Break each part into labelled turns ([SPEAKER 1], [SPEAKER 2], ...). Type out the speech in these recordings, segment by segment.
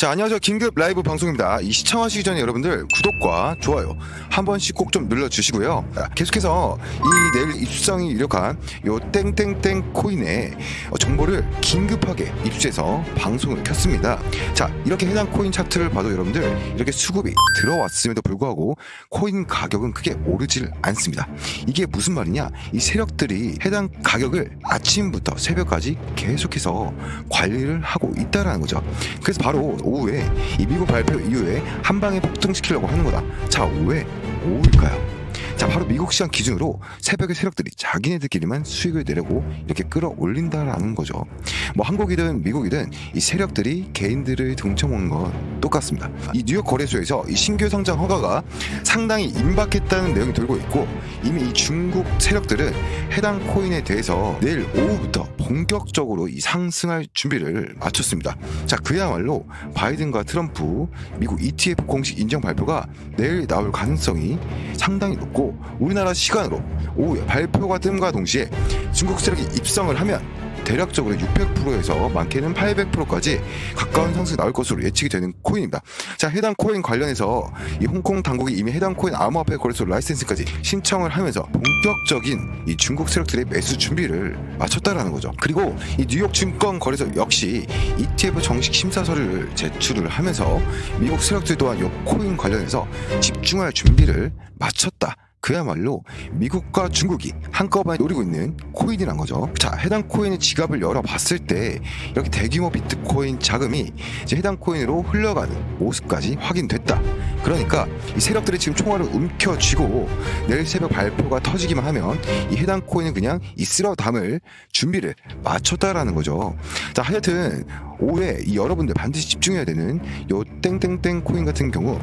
[SPEAKER 1] 자, 안녕하세요. 긴급 라이브 방송입니다. 이 시청하시기 전에 여러분들 구독과 좋아요 한 번씩 꼭 좀 눌러주시고요. 자, 계속해서 이 내일 입수성이 이력한 요 땡땡땡 코인의 어, 정보를 긴급하게 입수해서 방송을 켰습니다. 자, 이렇게 해당 코인 차트를 봐도 여러분들 이렇게 수급이 들어왔음에도 불구하고 코인 가격은 크게 오르질 않습니다. 이게 무슨 말이냐? 이 세력들이 해당 가격을 아침부터 새벽까지 계속해서 관리를 하고 있다라는 거죠. 그래서 바로 오후에 이 미국 발표 이후에 한 방에 폭등시키려고 하는 거다. 자, 왜 오일까요? 자, 바로 미국 시장 기준으로 새벽에 세력들이 자기네들끼리만 수익을 내려고 이렇게 끌어올린다라는 거죠. 뭐 한국이든 미국이든 이 세력들이 개인들을 등쳐먹는 건 똑같습니다. 이 뉴욕 거래소에서 이 신규 상장 허가가 상당히 임박했다는 내용이 돌고 있고 이미 이 중국 세력들은 해당 코인에 대해서 내일 오후부터 본격적으로 이 상승할 준비를 마쳤습니다. 자, 그야말로 바이든과 트럼프 미국 ETF 공식 인정 발표가 내일 나올 가능성이 상당히 높고 우리나라 시간으로 오후에 발표가 뜸과 동시에 중국 세력이 입성을 하면 대략적으로 600%에서 많게는 800%까지 가까운 상승이 나올 것으로 예측이 되는 코인입니다. 자, 해당 코인 관련해서 이 홍콩 당국이 이미 해당 코인 암호화폐 거래소 라이센스까지 신청을 하면서 본격적인 이 중국 세력들의 매수 준비를 마쳤다라는 거죠. 그리고 이 뉴욕 증권 거래소 역시 ETF 정식 심사서를 제출을 하면서 미국 세력들 또한 이 코인 관련해서 집중할 준비를 마쳤다. 그야말로 미국과 중국이 한꺼번에 노리고 있는 코인이란 거죠. 자, 해당 코인의 지갑을 열어봤을 때 이렇게 대규모 비트코인 자금이 이제 해당 코인으로 흘러가는 모습까지 확인됐다. 그러니까 이 세력들이 지금 총알을 움켜쥐고 내일 새벽 발표가 터지기만 하면 이 해당 코인은 그냥 이 쓸어 담을 준비를 마쳤다라는 거죠. 자, 하여튼 오후에 이 여러분들 반드시 집중해야 되는 요 땡땡땡 코인 같은 경우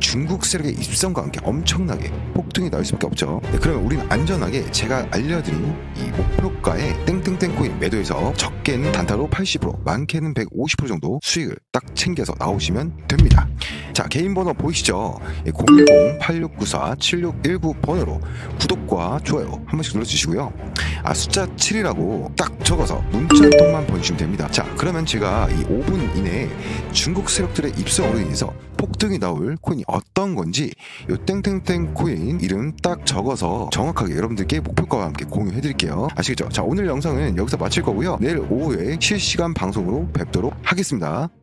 [SPEAKER 1] 중국 세력의 입성과 함께 엄청나게 폭등이 나올 수밖에 없죠. 네, 그러면 우리는 안전하게 제가 알려드린 이 목표가의 땡땡땡 코인 매도해서 적게는 단타로 80%, 많게는 150% 정도 수익을 딱 챙겨서 나오시면 됩니다. 자, 개인 번호 보이시죠? 010-8694-7619 번호로 구독과 좋아요 한 번씩 눌러주시고요. 아, 숫자 7이라고 딱 적어서 문자 한 통만 보내주시면 됩니다. 자, 그러면 제가 이 5분 이내에 중국 세력들의 입성으로 인해서 폭등이 나올 코인이 어떤 건지 요 땡땡땡 코인 이름 딱 적어서 정확하게 여러분들께 목표가와 함께 공유해 드릴게요. 아시겠죠? 자, 오늘 영상은 여기서 마칠 거고요. 내일 오후에 실시간 방송으로 뵙도록 하겠습니다.